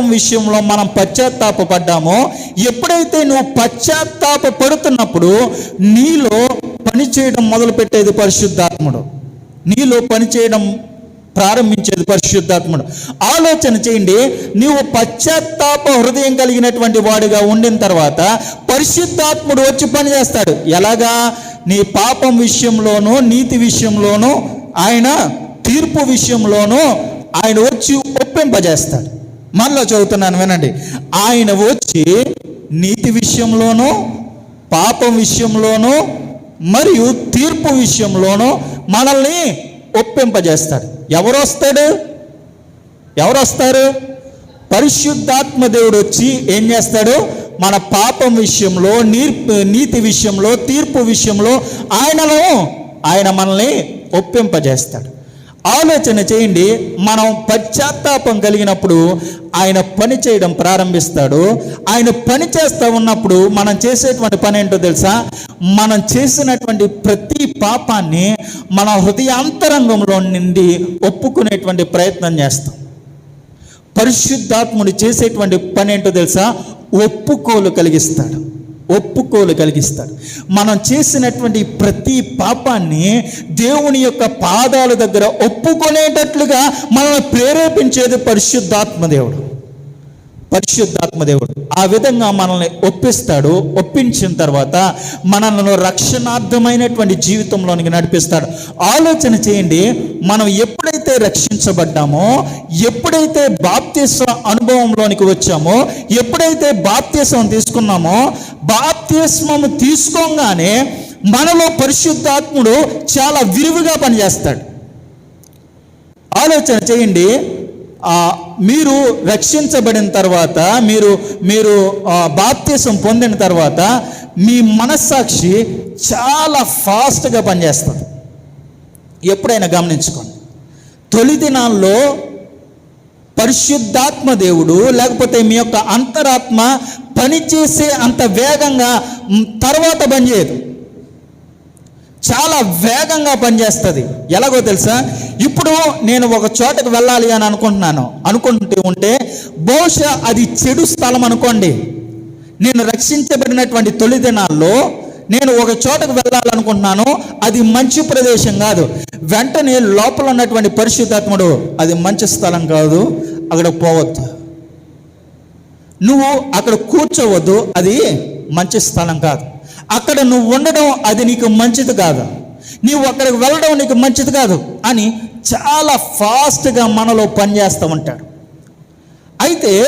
పాపం విషయంలో మనం పశ్చాత్తాపడ్డామో ఎప్పుడైతే నువ్వు పశ్చాత్తాప పడుతున్నప్పుడు నీలో పనిచేయడం మొదలుపెట్టేది మొదలు పెట్టేది పరిశుద్ధాత్ముడు. నీలో పనిచేయడం ప్రారంభించేది పరిశుద్ధాత్ముడు. ఆలోచన చేయండి నీవు పశ్చాత్తాప హృదయం కలిగినటువంటి వాడిగా ఉండిన తర్వాత పరిశుద్ధాత్ముడు వచ్చి పనిచేస్తాడు ఎలాగా? నీ పాపం విషయంలోనూ నీతి విషయంలోనూ ఆయన తీర్పు విషయంలోనూ ఆయన వచ్చి ఒప్పింపజేస్తాడు. మరలా చదువుతున్నాను వినండి. ఆయన వచ్చి నీతి విషయంలోనూ పాపం విషయంలోనూ మరియు తీర్పు విషయంలోనూ మనల్ని ఒప్పింపజేస్తాడు. ఎవరు వస్తాడు ఎవరు వస్తారు పరిశుద్ధాత్మ దేవుడు వచ్చి ఏం చేస్తాడు? మన పాపం విషయంలో నీర్పు నీతి విషయంలో తీర్పు విషయంలో ఆయనలో ఆయన మనల్ని ఒప్పింపజేస్తాడు. ఆలోచన చేయండి. మనం పశ్చాత్తాపం కలిగినప్పుడు ఆయన పని చేయడం ప్రారంభిస్తాడు. ఆయన పని చేస్తూ ఉన్నప్పుడు మనం చేసేటువంటి పని ఏంటో తెలుసా? మనం చేసినటువంటి ప్రతి పాపాన్ని మన హృదయాంతరంగంలో నుండి ఒప్పుకునేటువంటి ప్రయత్నం చేస్తాం. పరిశుద్ధాత్ముడు చేసేటువంటి పని ఏంటో తెలుసా? ఒప్పుకోలు కలిగిస్తాడు. ఒప్పుకోలు కలిగిస్తాడు మనం చేసినటువంటి ప్రతి పాపాన్ని దేవుని యొక్క పాదాల దగ్గర ఒప్పుకునేటట్లుగా మనల్ని ప్రేరేపించేది పరిశుద్ధాత్మ దేవుడు. పరిశుద్ధాత్మ దేవుడు. ఆ విధంగా మనల్ని ఒప్పిస్తాడు. ఒప్పించిన తర్వాత మనల్ని రక్షణార్థమైనటువంటి జీవితంలోనికి నడిపిస్తాడు. ఆలోచన చేయండి మనం ఎప్పుడైతే రక్షించబడ్డామో ఎప్పుడైతే బాప్తీస అనుభవంలోనికి వచ్చామో ఎప్పుడైతే బాప్తీసం తీసుకున్నామో బాప్తీస్మము తీసుకోగానే మనలో పరిశుద్ధాత్ముడు చాలా విరివిగా పనిచేస్తాడు. ఆలోచన చేయండి. మీరు రక్షించబడిన తర్వాత మీరు మీరు ఆ, బాప్తీసం పొందిన తర్వాత మీ మనస్సాక్షి చాలా ఫాస్ట్గా పనిచేస్తుంది. ఎప్పుడైనా గమనించుకోండి. తొలి దినాల్లో పరిశుద్ధాత్మ దేవుడు లేకపోతే మీ యొక్క అంతరాత్మ పనిచేసే అంత వేగంగా తర్వాత పనిచేయదు చాలా వేగంగా పనిచేస్తుంది ఎలాగో తెలుసా? ఇప్పుడు నేను ఒక చోటకు వెళ్ళాలి అని అనుకుంటున్నాను. అనుకుంటూ ఉంటే బహుశా అది చెడు స్థలం అనుకోండి. నేను రక్షించబడినటువంటి తొలి దినాల్లో నేను ఒక చోటకు వెళ్ళాలనుకుంటున్నాను అది మంచి ప్రదేశం కాదు. వెంటనే లోపల ఉన్నటువంటి పరిశుద్ధాత్ముడు అది మంచి స్థలం కాదు అక్కడ పోవద్దు. నువ్వు అక్కడ కూర్చోవద్దు అది మంచి స్థలం కాదు. అక్కడ నువ్వు ఉండడం అది నీకు మంచిది కాదు. నీవు అక్కడికి వెళ్ళడం నీకు మంచిది కాదు అని చాలా ఫాస్ట్గా మనలో పనిచేస్తూ ఉంటాడు. అయితే